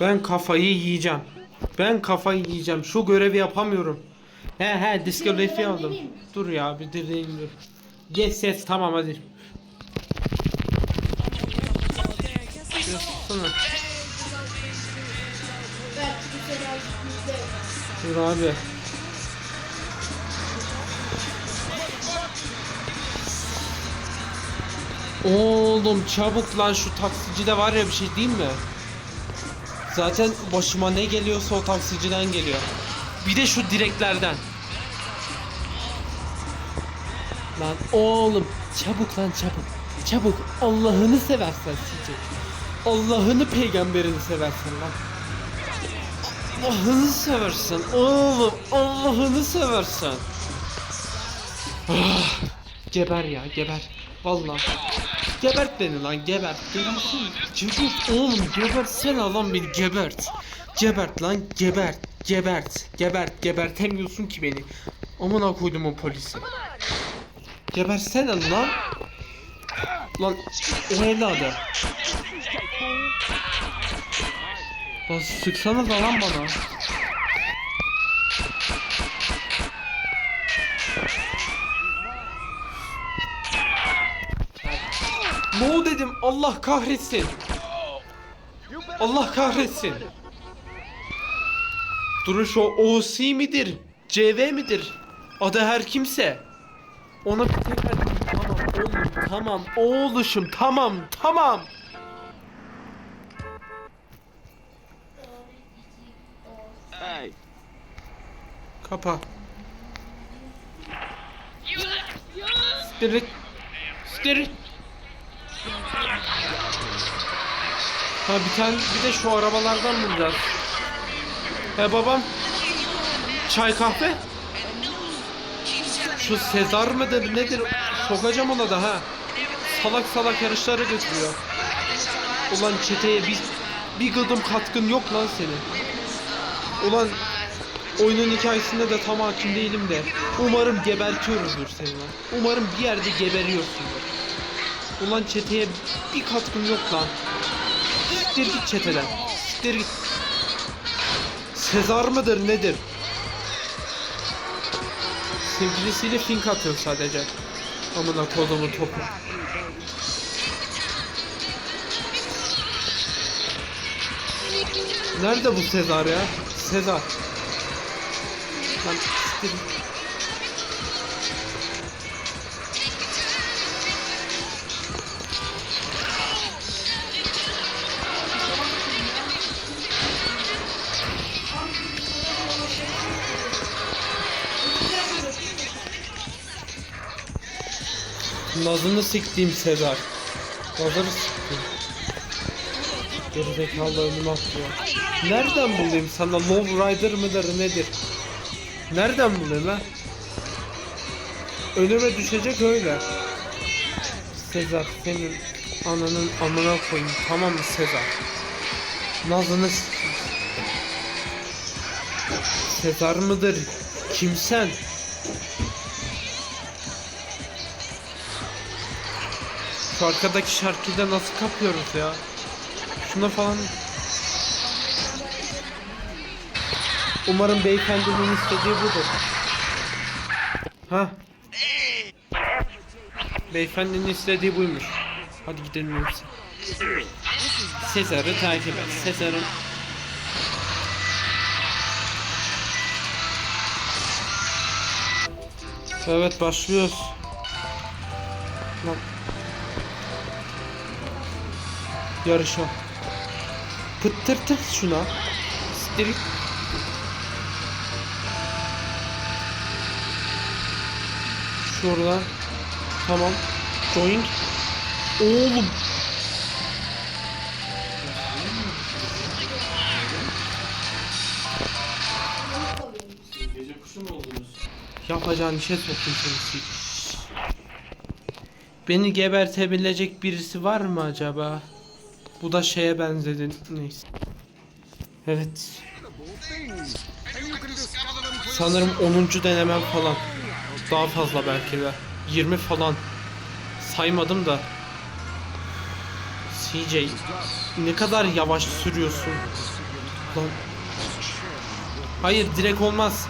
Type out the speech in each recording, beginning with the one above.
Ben kafayı yiyeceğim. Ben kafayı yiyeceğim. Şu görevi yapamıyorum. He he diskalifiye aldım. Dur ya bir dinleyin dur. Geç ses tamam hadi. Bizde. Dur abi. Oğlum çabuk lan şu taksicide var ya bir şey değil mi? Zaten başıma ne geliyorsa o taksiciden geliyor. Bir de şu direklerden. Lan oğlum çabuk lan çabuk. Çabuk Allah'ını seversen Cici. Allah'ını peygamberini seversen lan. Allah'ını seversen oğlum Allah'ını seversen. Ah, geber ya geber. Vallahi. Gebert beni lan gebert. Delisin. Gebert oğlum gebertsene lan beni gebert. Gebert lan gebert. Gebert. Gebert. Gebertemiyorsun ki beni. Amına koydum o polisi. Gebersene lan. Lan o evladı. Lan sıksana da lan bana. Allah kahretsin. Allah kahretsin. Duruş o OC midir? CV midir? Adı her kimse. Ona bir tekrar tamam oğlum tamam oğluşum tamam tamam. Hey, Kapa. Spirit. Spirit. Ha bir tane bir de şu arabalardan bulacağız. He babam. Çay kahve. Şu Sezar mıdır nedir? Sokacağım ona da ha. Salak salak yarışlara götürüyor. Ulan çeteye bir, bir gıdım katkın yok lan senin. Ulan oyunun hikayesinde de tam hakim değilim de. Umarım gebertiyoruzdur seni lan. Umarım bir yerde geberiyorsundur. Ulan çeteye bir katkın yok lan. Siktir git çeteden. Siktir git. Sezar mıdır nedir? Sevgilisiyle fink atıyor sadece. Amına kodumun topu. Nerede bu Sezar ya? Sezar. Lan siktir. Nazını siktiğim Sezar. Nazını siktiğim. Gerizekalı önüme atlıyor. Nereden bulayım sana Low Rider mıdır nedir? Nereden bulayım ha? Önüme düşecek öyle. Sezar senin ananın amına koyayım tamam mı Sezar? Nazını sikeyim. Sezar mıdır? Kimsen? Şu arkadaki şarkıyı da nasıl kapıyoruz ya? Şuna falan... Umarım beyefendinin istediği budur. Ha? Beyefendinin istediği buymuş. Hadi gidelim yoksa. Sezar'ı takip et. Sezar'ın... Evet başlıyoruz. Lan. Yarışa. Pıttırtır şuna. Siktir. Şurada. Tamam. Join. Oğlum. gece kuşu mu oldunuz? Yapacağın işe soktum seni. Beni gebertebilecek birisi var mı acaba? Bu da şeye benzedi. Neyse. Evet. Sanırım 10. denemem falan. Daha fazla belki de. 20 falan. Saymadım da. CJ ne kadar yavaş sürüyorsun. Lan. Hayır direkt olmaz.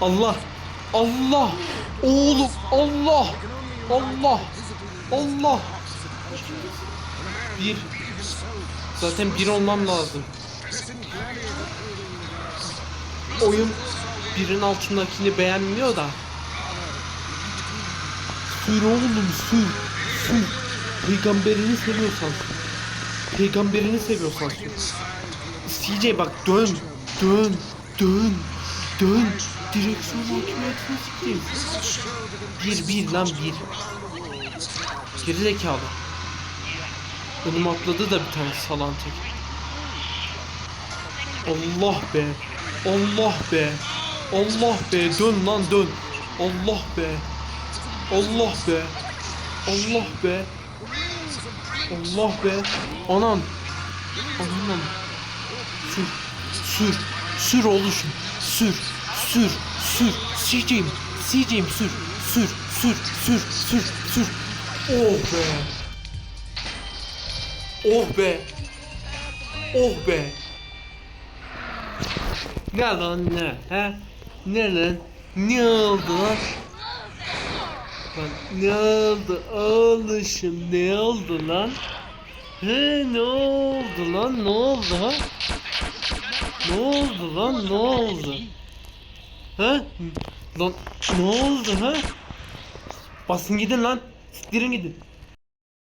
Allah. Allah. Oğlum Allah. Allah. Allah. Bir. Zaten bir olmam lazım. Oyun birin altındakini beğenmiyor da. Sür oğlum sür. Sür. Peygamberini seviyorsan. Peygamberini seviyorsan. CJ bak dön. Dön. Dön. Dön. Direksiyon hakimiyetini sikeyim. Bir bir lan bir. Geri zekalı. Önüme atladı da bir tane salan tek. Allah be. Allah be. Allah be. Dön lan dön. Allah be. Allah be. Allah be. Allah be. Anam. Anam. Sür. Sür. Sür oluşum. Sür. Sür. Sür. Sicim. Sicim sür. Sür. Sür. Sür. Sür. Sür. Oh be. Oh be. Oh be. Ne lan ne? He? Ne lan? Ne oldu lan? Lan ne oldu oğluşum ne oldu lan? He ne oldu lan ne oldu ha? Ne oldu lan ne oldu? Ha? Lan ne oldu ha? Basın gidin lan. Siktirin gidin.